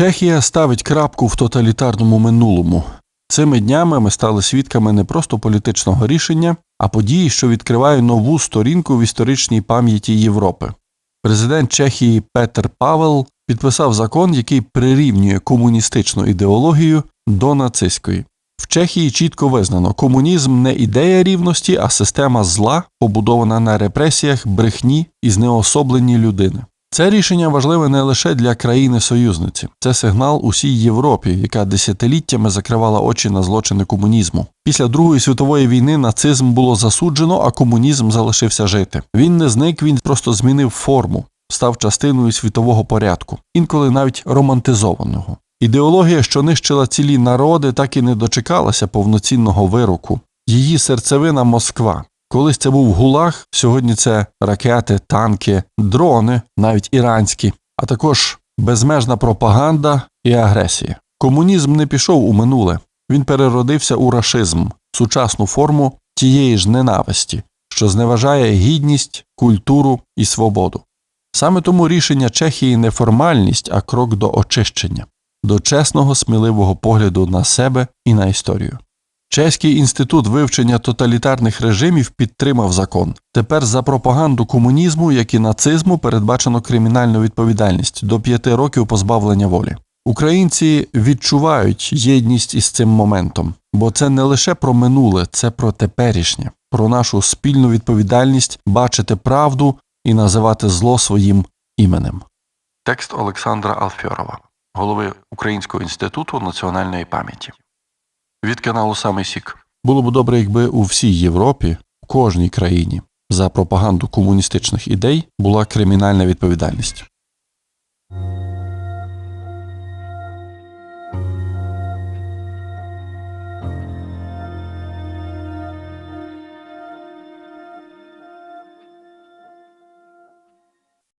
Чехія ставить крапку в тоталітарному минулому. Цими днями ми стали свідками не просто політичного рішення, а події, що відкриває нову сторінку в історичній пам'яті Європи. Президент Чехії Петер Павел підписав закон, який прирівнює комуністичну ідеологію до нацистської. В Чехії чітко визнано, комунізм не ідея рівності, а система зла, побудована на репресіях, брехні і знеособленні людини. Це рішення важливе не лише для країни-союзниці, це сигнал усій Європі, яка десятиліттями закривала очі на злочини комунізму. Після Другої світової війни нацизм було засуджено, а комунізм залишився жити. Він не зник, він просто змінив форму, став частиною світового порядку, інколи навіть романтизованого. Ідеологія, що нищила цілі народи, так і не дочекалася повноцінного вироку. Її серцевина Москва. Колись це був гулаг, сьогодні це ракети, танки, дрони, навіть іранські, а також безмежна пропаганда і агресія. Комунізм не пішов у минуле, він переродився у рашизм, сучасну форму тієї ж ненависті, що зневажає гідність, культуру і свободу. Саме тому рішення Чехії не формальність, а крок до очищення, до чесного, сміливого погляду на себе і на історію. Чеський інститут вивчення тоталітарних режимів підтримав закон. Тепер за пропаганду комунізму, як і нацизму, передбачено кримінальну відповідальність до п'яти років позбавлення волі. Українці відчувають єдність із цим моментом, бо це не лише про минуле, це про теперішнє, про нашу спільну відповідальність бачити правду і називати зло своїм іменем. Текст Олександра Алфьорова, голови Українського інституту національної пам'яті. Від каналу Саме Сік. Було б добре, якби у всій Європі, у кожній країні, за пропаганду комуністичних ідей була кримінальна відповідальність.